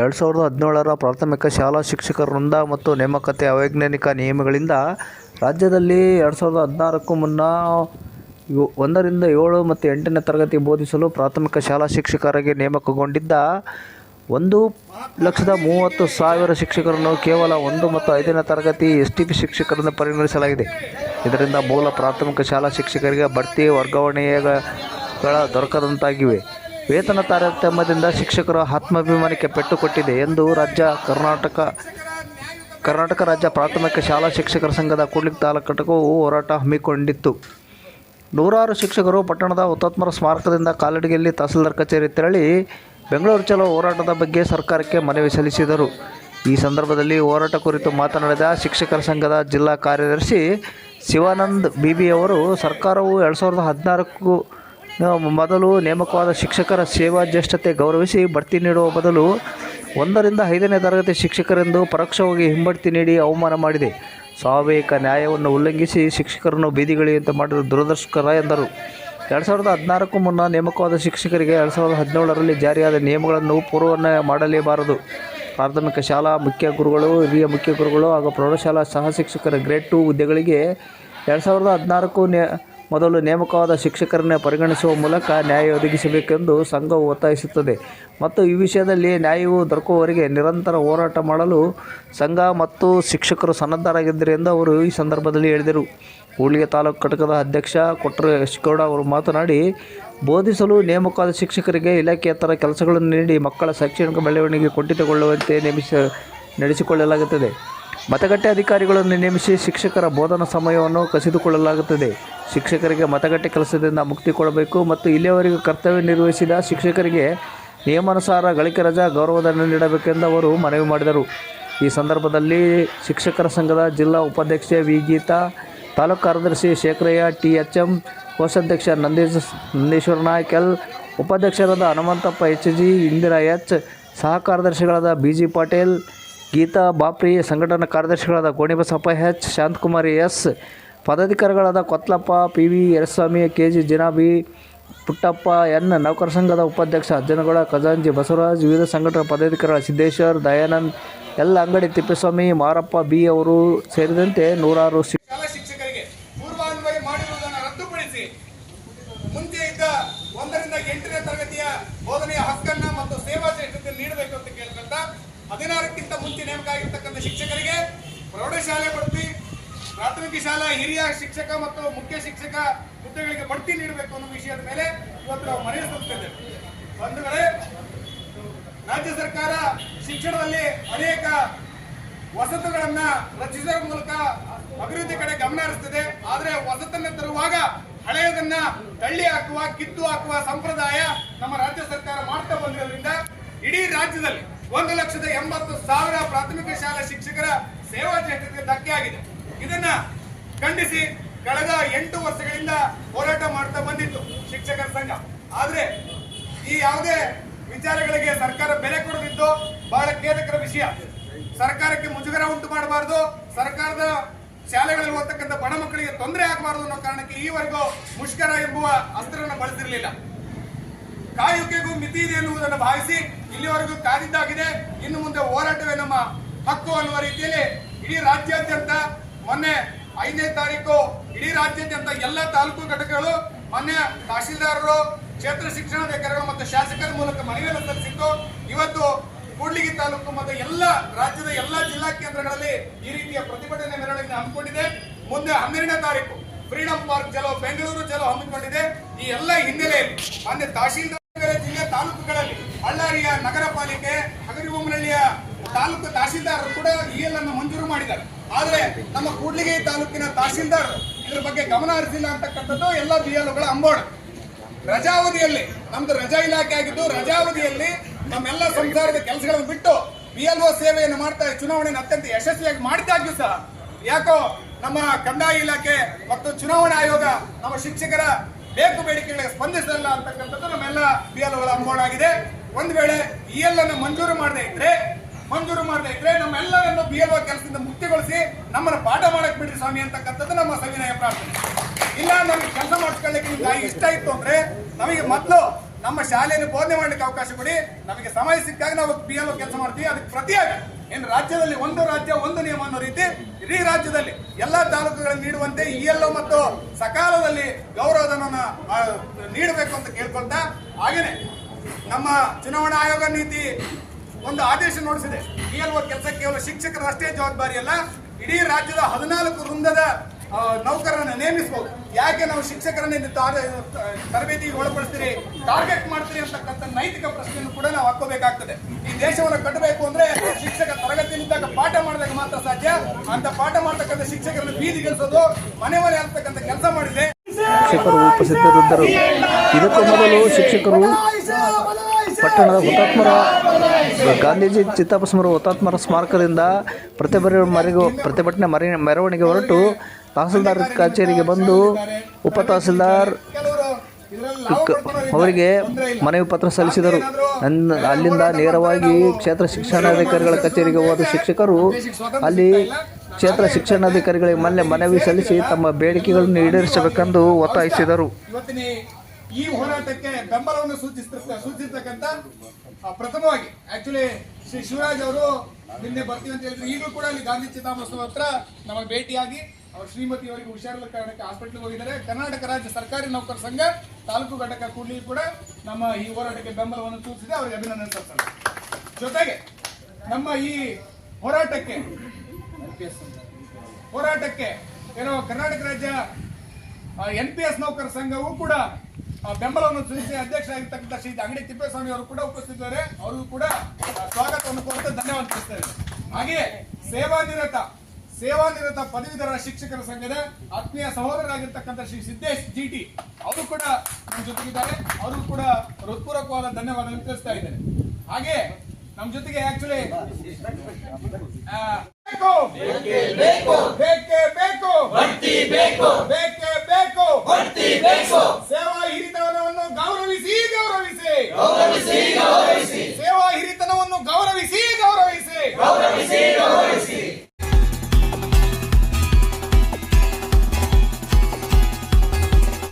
ಎರಡು ಸಾವಿರದ ಹದಿನೇಳರ ಪ್ರಾಥಮಿಕ ಶಾಲಾ ಶಿಕ್ಷಕರ ವೃಂದ ಮತ್ತು ನೇಮಕತೆ ಅವೈಜ್ಞಾನಿಕ ನಿಯಮಗಳಿಂದ ರಾಜ್ಯದಲ್ಲಿ ಎರಡು ಸಾವಿರದ ಹದಿನಾರಕ್ಕೂ ಮುನ್ನ ಒಂದರಿಂದ ಏಳು ಮತ್ತು ಎಂಟನೇ ತರಗತಿ ಬೋಧಿಸಲು ಪ್ರಾಥಮಿಕ ಶಾಲಾ ಶಿಕ್ಷಕರಾಗಿ ನೇಮಕಗೊಂಡಿದ್ದ ಒಂದು ಲಕ್ಷದ ಮೂವತ್ತು ಸಾವಿರ ಶಿಕ್ಷಕರನ್ನು ಕೇವಲ ಒಂದು ಮತ್ತು ಐದನೇ ತರಗತಿ ಎಸ್ ಟಿ ಪಿ ಶಿಕ್ಷಕರನ್ನು ಪರಿಗಣಿಸಲಾಗಿದೆ. ಇದರಿಂದ ಮೂಲ ಪ್ರಾಥಮಿಕ ಶಾಲಾ ಶಿಕ್ಷಕರಿಗೆ ಬಡ್ತಿ ವರ್ಗಾವಣೆಗಳ ದೊರಕದಂತಾಗಿವೆ. ವೇತನ ತಾರತಮ್ಯದಿಂದ ಶಿಕ್ಷಕರ ಆತ್ಮಾಭಿಮಾನಕ್ಕೆ ಪೆಟ್ಟು ಕೊಟ್ಟಿದೆ ಎಂದು ರಾಜ್ಯ ಕರ್ನಾಟಕ ಕರ್ನಾಟಕ ರಾಜ್ಯ ಪ್ರಾಥಮಿಕ ಶಾಲಾ ಶಿಕ್ಷಕರ ಸಂಘದ ಕೂಡ್ಲಿಕ್ ತಾಲೂಕು ಘಟಕವು ಹೋರಾಟ ಹಮ್ಮಿಕೊಂಡಿತ್ತು. ನೂರಾರು ಶಿಕ್ಷಕರು ಪಟ್ಟಣದ ಹುತಾತ್ಮರ ಸ್ಮಾರಕದಿಂದ ಕಾಲಡಿಗೆಯಲ್ಲಿ ತಹಸೀಲ್ದಾರ್ ಕಚೇರಿ ತೆರಳಿ ಬೆಂಗಳೂರು ಚಲೋ ಹೋರಾಟದ ಬಗ್ಗೆ ಸರ್ಕಾರಕ್ಕೆ ಮನವಿ ಸಲ್ಲಿಸಿದರು. ಈ ಸಂದರ್ಭದಲ್ಲಿ ಹೋರಾಟ ಕುರಿತು ಮಾತನಾಡಿದ ಶಿಕ್ಷಕರ ಸಂಘದ ಜಿಲ್ಲಾ ಕಾರ್ಯದರ್ಶಿ ಶಿವಾನಂದ್ ಬಿಬಿಯವರು ಸರ್ಕಾರವು ಎರಡು ಸಾವಿರದ ಹದಿನಾಲ್ಕು ಮೊದಲು ನೇಮಕವಾದ ಶಿಕ್ಷಕರ ಸೇವಾ ಜ್ಯೇಷ್ಠತೆ ಗೌರವಿಸಿ ಬಡ್ತಿ ನೀಡುವ ಬದಲು ಒಂದರಿಂದ ಐದನೇ ತರಗತಿ ಶಿಕ್ಷಕರೆಂದು ಪರೋಕ್ಷವಾಗಿ ಹಿಂಬಡ್ತಿ ನೀಡಿ ಅವಮಾನ ಮಾಡಿದೆ. ಸ್ವಾಭಾವಿಕ ನ್ಯಾಯವನ್ನು ಉಲ್ಲಂಘಿಸಿ ಶಿಕ್ಷಕರನ್ನು ಬೀದಿಗಳಿಯಂತೆ ಮಾಡಿದ ದುರದೃಷ್ಟಕರ ಎಂದರು. ಎರಡು ಸಾವಿರದ ಹದಿನಾರಕ್ಕೂ ಮುನ್ನ ನೇಮಕವಾದ ಶಿಕ್ಷಕರಿಗೆ ಎರಡು ಸಾವಿರದ ಹದಿನೇಳರಲ್ಲಿ ಜಾರಿಯಾದ ನಿಯಮಗಳನ್ನು ಪೂರ್ವನ್ನಯ ಮಾಡಲೇಬಾರದು. ಪ್ರಾಥಮಿಕ ಶಾಲಾ ಮುಖ್ಯ ಗುರುಗಳು, ಹಿರಿಯ ಮುಖ್ಯ ಗುರುಗಳು ಹಾಗೂ ಪ್ರೌಢಶಾಲಾ ಸಹ ಶಿಕ್ಷಕರ ಗ್ರೇಡ್ ಟು ಹುದ್ದೆಗಳಿಗೆ ಎರಡು ಸಾವಿರದ ಹದಿನಾರಕ್ಕೂ ನೇ ಮೊದಲು ನೇಮಕವಾದ ಶಿಕ್ಷಕರನ್ನೇ ಪರಿಗಣಿಸುವ ಮೂಲಕ ನ್ಯಾಯ ಒದಗಿಸಬೇಕೆಂದು ಸಂಘವು ಒತ್ತಾಯಿಸುತ್ತದೆ. ಮತ್ತು ಈ ವಿಷಯದಲ್ಲಿ ನ್ಯಾಯವು ದೊರಕುವವರೆಗೆ ನಿರಂತರ ಹೋರಾಟ ಮಾಡಲು ಸಂಘ ಮತ್ತು ಶಿಕ್ಷಕರು ಸನ್ನದ್ಧರಾಗಿದ್ದರು ಎಂದು ಅವರು ಈ ಸಂದರ್ಭದಲ್ಲಿ ಹೇಳಿದರು. ಕೂಡ್ಲಿಗೆ ತಾಲೂಕು ಘಟಕದ ಅಧ್ಯಕ್ಷ ಕೊಟ್ರ ಯಶಗೌಡ ಅವರು ಮಾತನಾಡಿ, ಬೋಧಿಸಲು ನೇಮಕವಾದ ಶಿಕ್ಷಕರಿಗೆ ಇಲಾಖೆಯೇತರ ಕೆಲಸಗಳನ್ನು ನೀಡಿ ಮಕ್ಕಳ ಶೈಕ್ಷಣಿಕ ಬೆಳವಣಿಗೆ ಕುಂಠಿತಗೊಳ್ಳುವಂತೆ ನೇಮಿಸ, ನಡೆಸಿಕೊಳ್ಳಲಾಗುತ್ತದೆ. ಮತಗಟ್ಟೆ ಅಧಿಕಾರಿಗಳನ್ನು ನೇಮಿಸಿ ಶಿಕ್ಷಕರ ಬೋಧನಾ ಸಮಯವನ್ನು ಕಸಿದುಕೊಳ್ಳಲಾಗುತ್ತದೆ. ಶಿಕ್ಷಕರಿಗೆ ಮತಗಟ್ಟೆ ಕೆಲಸದಿಂದ ಮುಕ್ತಿ ಕೊಡಬೇಕು ಮತ್ತು ಇಲ್ಲಿಯವರೆಗೂ ಕರ್ತವ್ಯ ನಿರ್ವಹಿಸಿದ ಶಿಕ್ಷಕರಿಗೆ ನಿಯಮಾನುಸಾರ ಗಳಿಕೆ ರಜಾ ಗೌರವಧನ ನೀಡಬೇಕೆಂದು ಅವರು ಮನವಿ ಮಾಡಿದರು. ಈ ಸಂದರ್ಭದಲ್ಲಿ ಶಿಕ್ಷಕರ ಸಂಘದ ಜಿಲ್ಲಾ ಉಪಾಧ್ಯಕ್ಷೆ ವಿ. ಗೀತಾ, ತಾಲೂಕು ಕಾರ್ಯದರ್ಶಿ ಶೇಖರಯ್ಯ ಟಿ ಎಚ್ ಎಂ ಕೋಶಾಧ್ಯಕ್ಷ ನಂದೀಶ್, ನಂದೀಶ್ವರ ನಾಯ್ಕ, ಎಲ್. ಉಪಾಧ್ಯಕ್ಷರಾದ Hanumanthappa, H. G. Indira H. ಸಹ ಕಾರ್ಯದರ್ಶಿಗಳಾದ ಬಿ. ಜಿ. ಪಾಟೀಲ್ ಗೀತಾ ಬಾಪ್ರಿ ಸಂಘಟನಾ ಕಾರ್ಯದರ್ಶಿಗಳಾದ Gonibasappa H, Shanthakumari S, ಪದಾಧಿಕಾರಿಗಳಾದ Kotlappa P V Yaraswamy K G Jinabi, Puttappa N, ನೌಕರ ಸಂಘದ ಉಪಾಧ್ಯಕ್ಷ ಅಜ್ಜನಗೌಡ, ಖಜಾಂಜಿ ಬಸವರಾಜ್, ವಿವಿಧ ಸಂಘಟನಾ ಪದಾಧಿಕಾರಿಗಳ ಸಿದ್ದೇಶ್ವರ್, ದಯಾನಂದ್, ಎಲ್ಲ ಅಂಗಡಿ ತಿಪ್ಪೇಸ್ವಾಮಿ, ಮಾರಪ್ಪ, ಬಿ ಅವರು ಸೇರಿದಂತೆ ನೂರಾರು ಮುಂಚೆ ಇದ್ದ ಒಂದರಿಂದ ಎಂಟನೇ ತರಗತಿಯ ಬೋಧನೆಯ ಹಕ್ಕನ್ನು ಮತ್ತು ಸೇವಾ ಶ್ರೇಷ್ಠತೆ ನೀಡಬೇಕು ಹದಿನಾರಕ್ಕಿಂತ ಮುಂಚೆ ನೇಮಕ ಆಗಿರ್ತಕ್ಕಂಥ ಶಿಕ್ಷಕರಿಗೆ ಪ್ರೌಢಶಾಲೆ ಬಡ್ತಿ, ಪ್ರಾಥಮಿಕ ಶಾಲಾ, ಹಿರಿಯ ಶಿಕ್ಷಕ ಮತ್ತು ಮುಖ್ಯ ಶಿಕ್ಷಕ ಹುದ್ದೆಗಳಿಗೆ ಬಡ್ತಿ ನೀಡಬೇಕು ಅನ್ನೋ ವಿಷಯದ ಮೇಲೆ ಇವತ್ತು ನಾವು ಮನವಿ ಸಲ್ಲಿಸ್ತಿದ್ದೇವೆ ಬಂಧುಗಳೇ, ರಾಜ್ಯ ಸರ್ಕಾರ ಶಿಕ್ಷಣದಲ್ಲಿ ಅನೇಕ ವಸತಿಗಳನ್ನು ರಚಿಸುವ ಮೂಲಕ ಅಭಿವೃದ್ಧಿ ಕಡೆ ಗಮನ ಹರಿಸುತ್ತದೆ ಆದರೆ ವಸತನ್ನ ತರುವಾಗ ಹಳೆಯದನ್ನ ತಳ್ಳಿ ಹಾಕುವ, ಕಿತ್ತು ಹಾಕುವ ಸಂಪ್ರದಾಯ ನಮ್ಮ ರಾಜ್ಯ ಸರ್ಕಾರ ಮಾಡ್ತಾ ಬಂದಿರೋದ್ರಿಂದ ಇಡೀ ರಾಜ್ಯದಲ್ಲಿ ಒಂದು ಲಕ್ಷದ ಎಂಬತ್ತು ಸಾವಿರ ಪ್ರಾಥಮಿಕ ಶಾಲಾ ಶಿಕ್ಷಕರ ಸೇವಾ ಕ್ಷೇತ್ರಕ್ಕೆ ಧಕ್ಕೆ ಆಗಿದೆ. ಇದನ್ನ ಖಂಡಿಸಿ ಕಳೆದ ಎಂಟು ವರ್ಷಗಳಿಂದ ಹೋರಾಟ ಮಾಡ್ತಾ ಬಂದಿತ್ತು ಶಿಕ್ಷಕರ ಸಂಘ. ಆದ್ರೆ ಈ ಯಾವುದೇ ವಿಚಾರಗಳಿಗೆ ಸರ್ಕಾರ ಬೆಲೆ ಕೊಡದಿದ್ದು ಬಹಳ ಖೇದಕರ ವಿಷಯ. ಸರ್ಕಾರಕ್ಕೆ ಮುಜುಗರ ಉಂಟು ಮಾಡಬಾರದು. ಸರ್ಕಾರದ ಶಾಲೆಗಳಲ್ಲಿ ಓದ್ತಕ್ಕಂಥ ಬಡ ಮಕ್ಕಳಿಗೆ ತೊಂದರೆ ಆಗಬಾರದು ಅನ್ನೋ ಕಾರಣಕ್ಕೆ ಈವರೆಗೂ ಮುಷ್ಕರ ಎಂಬುವ ಅಸ್ತ್ರವನ್ನು ಬಳಸಿರಲಿಲ್ಲ. ಕಾಯುವಿಕೆಗೂ ಮಿತಿ ಇದೆ ಎನ್ನುವುದನ್ನು ಭಾವಿಸಿ ಇಲ್ಲಿವರೆಗೂ ಕಾದಿದ್ದಾಗಿದೆ. ಇನ್ನು ಮುಂದೆ ಹೋರಾಟವೇ ನಮ್ಮ ಹಕ್ಕು ಅನ್ನುವ ರೀತಿಯಲ್ಲಿ ಇಡೀ ರಾಜ್ಯಾದ್ಯಂತ ಮೊನ್ನೆ ಐದನೇ ತಾರೀಕು ಇಡೀ ರಾಜ್ಯಾದ್ಯಂತ ಎಲ್ಲ ತಾಲೂಕು ಘಟಕಗಳು ಮೊನ್ನೆ ತಹಶೀಲ್ದಾರರು ಕ್ಷೇತ್ರ ಶಿಕ್ಷಣಾಧಿಕಾರಿಗಳು ಮತ್ತು ಶಾಸಕರ ಮೂಲಕ ಮನವಿಯನ್ನು ಸಲ್ಲಿಸಿದ್ದು ಇವತ್ತು ಕೂಡ್ಲಿಗಿ ತಾಲೂಕು ಮತ್ತು ಎಲ್ಲ ರಾಜ್ಯದ ಎಲ್ಲ ಜಿಲ್ಲಾ ಕೇಂದ್ರಗಳಲ್ಲಿ ಈ ರೀತಿಯ ಪ್ರತಿಭಟನೆ ಮೆರವಣಿಗೆ ಹಮ್ಮಿಕೊಂಡಿದೆ. ಮುಂದೆ ಹನ್ನೆರಡನೇ ತಾರೀಕು ಫ್ರೀಡಂ ಪಾರ್ಕ್ ಚಲೋ, ಬೆಂಗಳೂರು ಚಲೋ ಹಮ್ಮಿಕೊಂಡಿದೆ. ಈ ಎಲ್ಲ ಹಿನ್ನೆಲೆಯಲ್ಲಿ ಮಾನ್ಯ ತಹಶೀಲ್ದಾರ್ ಬಳ್ಳಾರಿಯ ನಗರ ಪಾಲಿಕೆ ಹಗರಿಬೊಮ್ಮನಹಳ್ಳಿಯ ತಾಲೂಕು ತಹಸೀಲ್ದಾರ್ ಕೂಡ ಬಿಎಲ್ ಅನ್ನು ಮಂಜೂರು ಮಾಡಿದ್ದಾರೆ. ಆದ್ರೆ ನಮ್ಮ ಕೂಡ್ಲಿಗೆ ತಾಲೂಕಿನ ತಹಸೀಲ್ದಾರ್ ಇದ್ರ ಬಗ್ಗೆ ಗಮನ ಹರಿಸಿಲ್ಲ ಅಂತಕ್ಕಂಥದ್ದು ಎಲ್ಲ ಬಿಎಲ್ಒಗಳ ಅಂಬೋಣ ರಜಾವಧಿಯಲ್ಲಿ, ನಮ್ದು ರಜಾ ಇಲಾಖೆ ಆಗಿದ್ದು ರಜಾವಧಿಯಲ್ಲಿ ನಮ್ಮೆಲ್ಲ ಸಂಸಾರದ ಕೆಲಸಗಳನ್ನು ಬಿಟ್ಟು ಬಿಎಲ್ಒ ಸೇವೆಯನ್ನು ಮಾಡ್ತಾ ಚುನಾವಣೆಯನ್ನು ಅತ್ಯಂತ ಯಶಸ್ವಿಯಾಗಿ ಮಾಡಿದ್ದಾಗ್ಯೂ ಸಹ ಯಾಕೋ ನಮ್ಮ ಕಂದಾಯ ಇಲಾಖೆ ಮತ್ತು ಚುನಾವಣಾ ಆಯೋಗ ನಮ್ಮ ಶಿಕ್ಷಕರ ಬೇಕು ಬೇಡಿಕೆಗಳಿಗೆ ಸ್ಪಂದಿಸಲ್ಲ ಅಂತಕ್ಕಂಥದ್ದು ನಮ್ಮೆಲ್ಲ ಬಿಎಲ್ಒಗಳ ಅಂಬೋಣ ಆಗಿದೆ. ಒಂದು ವೇಳೆ ಇಎಲ್ ಅನ್ನು ಮಂಜೂರು ಮಾಡದೇ ಇದ್ರೆ, ಮಂಜೂರು ಮಾಡದೇ ಇದ್ರೆ ನಮ್ಮೆಲ್ಲರನ್ನು ಬಿ ಎಲ್ ಕೆಲಸದಿಂದ ಮುಕ್ತಿಗೊಳಿಸಿ ನಮ್ಮನ್ನು ಪಾಠ ಮಾಡಕ್ ಬಿಡ್ರಿ ಸ್ವಾಮಿ ಅಂತಕ್ಕಂಥದ್ದು ನಮ್ಮ ಸವಿನಯ ಪ್ರಾರ್ಥನೆ. ಇಲ್ಲ, ನಮಗೆ ಕೆಲಸ ಮಾಡಿಸ್ಕೊಳ್ಳಿಕ್ಕೆ ನಿಮ್ಗೆ ಇಷ್ಟ ಇತ್ತು ಅಂದ್ರೆ ನಮಗೆ ಮೊದಲು ನಮ್ಮ ಶಾಲೆಯನ್ನು ಬೋಧನೆ ಮಾಡ್ಲಿಕ್ಕೆ ಅವಕಾಶ ಕೊಡಿ. ನಮಗೆ ಸಮಯ ಸಿಕ್ಕಾಗ ನಾವು ಬಿ ಎಲ್ ಕೆಲಸ ಮಾಡ್ತೀವಿ. ಅದಕ್ಕೆ ಪ್ರತಿಯಾಗಿ ಏನು ರಾಜ್ಯದಲ್ಲಿ ಒಂದು ರಾಜ್ಯ, ಒಂದು ನಿಯಮ ಅನ್ನೋ ರೀತಿ ಇಡೀ ರಾಜ್ಯದಲ್ಲಿ ಎಲ್ಲಾ ತಾಲೂಕುಗಳನ್ನು ನೀಡುವಂತೆ ಇ ಎಲ್ ಮತ್ತು ಸಕಾಲದಲ್ಲಿ ಗೌರವಧನ ನೀಡಬೇಕು ಅಂತ ಕೇಳ್ಕೊಳ್ತಾ ಹಾಗೇನೆ. ನಮ್ಮ ಚುನಾವಣಾ ಆಯೋಗ ನೀತಿ ಒಂದು ಆದೇಶ ನೋಡಿಸಿದೆ. ಕೇಳುವ ಕೆಲಸ ಕೇವಲ ಶಿಕ್ಷಕರ ಅಷ್ಟೇ ಜವಾಬ್ದಾರಿ ಅಲ್ಲ, ಇಡೀ ರಾಜ್ಯದ ಹದಿನಾಲ್ಕು ವೃಂದದ ನೌಕರರನ್ನು ನೇಮಿಸಬಹುದು ಯಾಕೆ ನಾವು ಶಿಕ್ಷಕರನ್ನ ತರಬೇತಿಗೆ ಒಳಪಡಿಸ್ತೀರಿ? ಟಾರ್ಗೆಟ್ ಮಾಡ್ತೀರಿ ಅಂತಕ್ಕಂಥ ನೈತಿಕ ಪ್ರಶ್ನೆಯನ್ನು ಕೂಡ ನಾವು ಹಾಕೋಬೇಕಾಗ್ತದೆ ಈ ದೇಶವನ್ನು ಕಟ್ಟಬೇಕು ಅಂದ್ರೆ ಶಿಕ್ಷಕ ತರಗತಿಯಲ್ಲಿದ್ದಾಗ ಪಾಠ ಮಾಡಿದಾಗ ಮಾತ್ರ ಸಾಧ್ಯ. ಅಂತ ಪಾಠ ಮಾಡ್ತಕ್ಕಂಥ ಶಿಕ್ಷಕರನ್ನು ಬೀದಿಗಿಳಿಸೋದು ಮನೆ ಮನೆ ಆಗ್ತಕ್ಕಂಥ ಕೆಲಸ ಮಾಡಿದೆ ಶಿಕ್ಷಕರು ಶಿಕ್ಷಕರು ಪಟ್ಟಣದ ಹುತಾತ್ಮರ ಗಾಂಧೀಜಿ ಚಿತ್ತಾಪಸ್ಮರ ಹುತಾತ್ಮರ ಸ್ಮಾರಕದಿಂದ ಪ್ರತಿಭಟನೆ ಮರಿಗೂ, ಪ್ರತಿಭಟನೆ ಮರಿ, ಮೆರವಣಿಗೆ ಹೊರಟು ತಹಸೀಲ್ದಾರ್ ಕಚೇರಿಗೆ ಬಂದು ಉಪ ತಹಸೀಲ್ದಾರ್ ಅವರಿಗೆ ಮನವಿ ಪತ್ರ ಸಲ್ಲಿಸಿದರು. ಅಲ್ಲಿಂದ ನೇರವಾಗಿ ಕ್ಷೇತ್ರ ಶಿಕ್ಷಣಾಧಿಕಾರಿಗಳ ಕಚೇರಿಗೆ ಹೋದ ಶಿಕ್ಷಕರು ಅಲ್ಲಿ ಕ್ಷೇತ್ರ ಶಿಕ್ಷಣಾಧಿಕಾರಿಗಳಿಗೆ ಮೊನ್ನೆ ಮನವಿ ಸಲ್ಲಿಸಿ ತಮ್ಮ ಬೇಡಿಕೆಗಳನ್ನು ಈಡೇರಿಸಬೇಕೆಂದು ಒತ್ತಾಯಿಸಿದರು. ಈ ಹೋರಾಟಕ್ಕೆ ಬೆಂಬಲವನ್ನು ಸೂಚಿಸ್ತ ಸೂಚಿಸ್ತಕ್ಕಂಥ ಪ್ರಥಮವಾಗಿ ಆಕ್ಚುಲಿ ಶ್ರೀ ಶಿವರಾಜ್ ಅವರು ನಿನ್ನೆ ಬರ್ತೀವಿ ಅಂತ ಹೇಳಿದ್ರು. ಈಗಲೂ ಕೂಡ ಅಲ್ಲಿ ಗಾಂಧಿ ಚಿತಾಭಸ್ಮ ಹತ್ರ ನಮಗೆ ಭೇಟಿಯಾಗಿ ಅವ್ರ ಶ್ರೀಮತಿ ಅವರಿಗೆ ಹುಷಾರಿಲ್ಲ ಕಾರಣಕ್ಕೆ ಹಾಸ್ಪಿಟ್ಲ್ಗೆ ಹೋಗಿದ್ದಾರೆ. ಕರ್ನಾಟಕ ರಾಜ್ಯ ಸರ್ಕಾರಿ ನೌಕರ ಸಂಘ, ತಾಲೂಕು ಘಟಕ ಕೂಡಲಿ ಕೂಡ ನಮ್ಮ ಈ ಹೋರಾಟಕ್ಕೆ ಬೆಂಬಲವನ್ನು ಸೂಚಿಸಿದೆ. ಅವರಿಗೆ ಅಭಿನಂದನೆ ಸಲ್ಲಿಸ್ತಾರೆ. ಜೊತೆಗೆ, ನಮ್ಮ ಈ ಹೋರಾಟಕ್ಕೆ ಹೋರಾಟಕ್ಕೆ, ಏನೋ ಕರ್ನಾಟಕ ರಾಜ್ಯ ಎನ್ ಪಿ ಎಸ್ ನೌಕರ ಸಂಘವೂ ಕೂಡ ಬೆಂಬಲವನ್ನು ಸೂಚಿಸಿ ಅಧ್ಯಕ್ಷರಾಗಿರ್ತಕ್ಕಂಥ ಶ್ರೀ ಅಂಗಡಿ ತಿಪ್ಪೇಸ್ವಾಮಿ ಅವರು ಕೂಡ ಉಪಸ್ಥಿತರೆ ಅವರು ಕೂಡ ಸ್ವಾಗತವನ್ನು ಕೊಡುತ್ತೆ ಧನ್ಯವಾದ ತಿಳಿಸ್ತೇವೆ ಹಾಗೆಯೇ ಸೇವಾನಿರತ ಸೇವಾನಿರತ ಪದವೀಧರ ಶಿಕ್ಷಕರ ಸಂಘದ ಆತ್ಮೀಯ ಸಹೋದರರಾಗಿರ್ತಕ್ಕಂಥ ಶ್ರೀ ಸಿದ್ದೇಶ್ ಜಿಟಿ ಅವರು ಕೂಡ ನಮ್ಮ ಜೊತೆಗಿದ್ದಾರೆ. ಅವರು ಕೂಡ ಹೃತ್ಪೂರ್ವಕವಾದ ಧನ್ಯವಾದಗಳನ್ನು ತಿಳಿಸ್ತಾ ಇದ್ದಾರೆ ಹಾಗೆ ನಮ್ಮ ಜೊತೆಗೆ ಆಕ್ಚುಲಿ ಸೇವಾ ಬೇಕು ಬೇಕೇ ಬೇಕು. ಬೇಕೇ